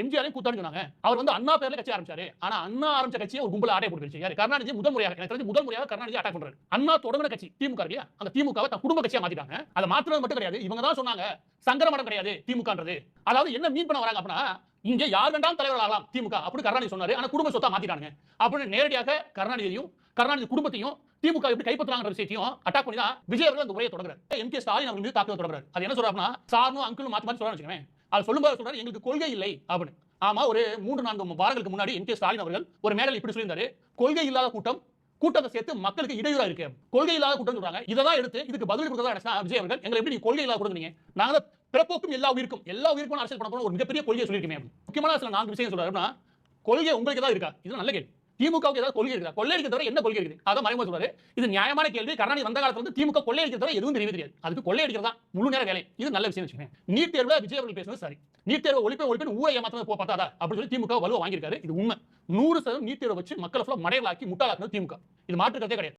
எம்ஜிஆரையும் கூத்தாடி சொன்னாங்க. அவர் வந்து அண்ணா பேர்ல கட்சி ஆரம்பிச்சாரு. ஆனா அண்ணா ஆரம்பிச்ச கட்சியை ஒரு கும்பல ஆட்டை போட்டு யாரு கருணாநிதி முதல் முறையாக எனக்கு தெரிஞ்சு முதல் முறையாக கருணாநிதி அட்டாக் பண்றாரு. அண்ணா தொடங்கின கட்சி திமுக இல்லையா? அந்த திமுகவை தன் குடும்ப கட்சியா மாத்திட்டாங்க. அதை மாத்துறது மட்டும் கிடையாது. இவங்க தான் சொன்னாங்க சங்கர மடம் கிடையாது திமுகன்றது. அதாவது என்ன மீன் பண்ண வராங்க அப்படின்னா இங்க யார் வேண்டாம் தலைவர் ஆகலாம் திமுக அப்படின்னு கருணாநிதி சொன்னாரு. ஆனா குடும்ப சொத்தா மாத்திட்டாங்க அப்படின்னு நேரடியாக கருணாநிதியையும் கருணாநிதி குடும்பத்தையும் திமுக எப்படி கைப்பற்றாங்கிற விஷயத்தையும் அட்டாக் பண்ணி தான் விஜய் அவர்கள் அந்த உரையை தொடங்குறாரு. எம் கே ஸ்டாலின் அவர்கள் மீது தாக்குதல் தொடங்குறாரு. அது என்ன சொல்றாருன்னா சார்னும் அங்கிளும் மாத்தி மாத்தி சொல்றாரு அது சொல்லும்போது சொல்றாரு எங்களுக்கு கொள்கை இல்லை அப்படின்னு. ஆமா ஒரு மூன்று நான்கு வாரங்களுக்கு முன்னாடி எம் கே ஸ்டாலின் அவர்கள் ஒரு மேடல் இப்படி சொல்லியிருந்தாரு கொள்கை இல்லாத கூட்டம் கூட்டத்தை சேர்த்து மக்களுக்கு இடையூறா இருக்கு. கொள்கை இல்லாத கூட்டம் சொல்றாங்க. இதை தான் எடுத்து இதுக்கு பதில் கொடுத்ததா விஜய் அவர்கள் எங்களை எப்படி நீ கொள்கை இல்லாத கொடுங்க நாங்க பிறப்போக்கும் எல்லா உயிருக்கும் எல்லா உயிருக்கும் அரசியல் பண்ண ஒரு மிகப்பெரிய கொள்கையை சொல்லியிருக்கேன் முக்கியமான சில நான்கு விஷயம் சொல்றாருன்னா கொள்கை உங்களுக்கு தான் இருக்கா? இது நல்ல கேள்வி. திமுகவுக்கு ஏதாவது கொள்கை இருக்கா கொள்ளையடிக்க தவிர என்ன கொள்கை இருக்குது? அதான் மறைமுக சொல்றாரு. இது நியாயமான கேள்வி. கருணாநிதி வந்த காலத்துல வந்து திமுக கொள்ளையடிக்க தவிர எதுவும் தெரியவே தெரியாது அதுக்கு கொள்ளையடிக்கிறதா முழு நேர வேலை. இது நல்ல விஷயம் வச்சுக்கோங்க. நீட் தேர்வுல விஜய் அவர்கள் பேசுறது சரி. நீட் தேர்வு ஒழிப்பை ஒழிப்பு ஊரை ஏமாத்தது போ பார்த்தாதா அப்படின்னு சொல்லி திமுக வலுவா வாங்கியிருக்காரு. இது உண்மை. நூறு சதவீதம் நீட் தேர்வை வச்சு மக்களை ஃபுல்லாக மடையலாக்கி முட்டாளாக்குறது திமுக. இது மாற்று கிடையாது.